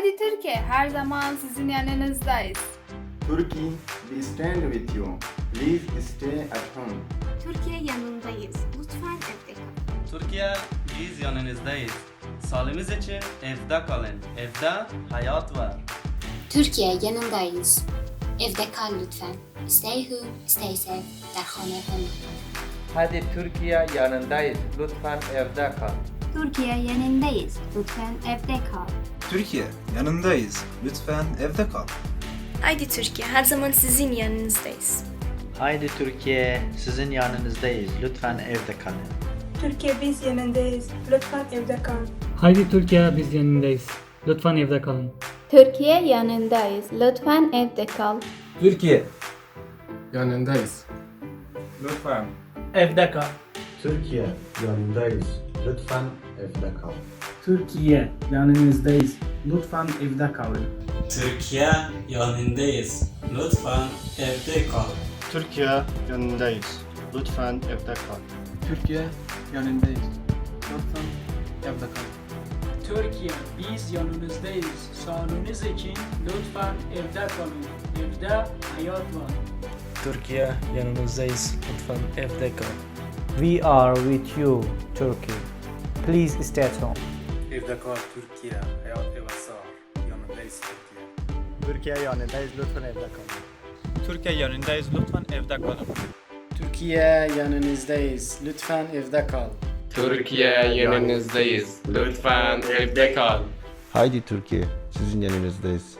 Haydi Türkiye her zaman sizin yanınızdayız. Turkey, we stand with you. Please stay at home. Türkiye yanındayız. Lütfen evde kalın. Türkiye biz yanınızdayız. Sağlığımız için evde kalın. Evde hayat var. Türkiye yanındayız. Evde kal lütfen. Stay home, stay safe. Derhane kalın. Hadi Türkiye yanındayız. Lütfen evde kal. Türkiye yanındayız. Lütfen evde kal. Türkiye, yanındayız. Lütfen evde kal. Haydi Türkiye, her zaman sizin yanınızdayız. Haydi Türkiye, sizin yanınızdayız. Lütfen evde kalın. Türkiye biz yanındayız. Lütfen evde kal. Haydi Türkiye biz yanındayız. Lütfen evde kalın. Türkiye yanındayız. Lütfen evde kal. Türkiye. Yanındayız. Lütfen. Evde kal. Türkiye, yanındayız. Lütfen evde kal. Türkiye yanınızdayız. Lütfen evde kalın. Türkiye yanındayız. Lütfen evde kal. Türkiye, yanındayız. Lütfen evde kal. Türkiye yanındayız. Lütfen evde kalın. Türkiye biz yanınızdayız. Sağlığınız için lütfen evde kalın. Evde hayat var. Türkiye yanınızdayız. Lütfen evde kal. We are with you, Turkey. Please stay at home. Evde kal Türkiye. Hayat eve sağ. Yanındayız Türkiye. Türkiye yanındayız. Lütfen evde kalın. Türkiye yanındayız. Lütfen evde kalın. Türkiye yanınızdayız. Lütfen evde kal. Türkiye yanınızdayız. Lütfen evde kal. Haydi Türkiye, sizin yanınızdayız.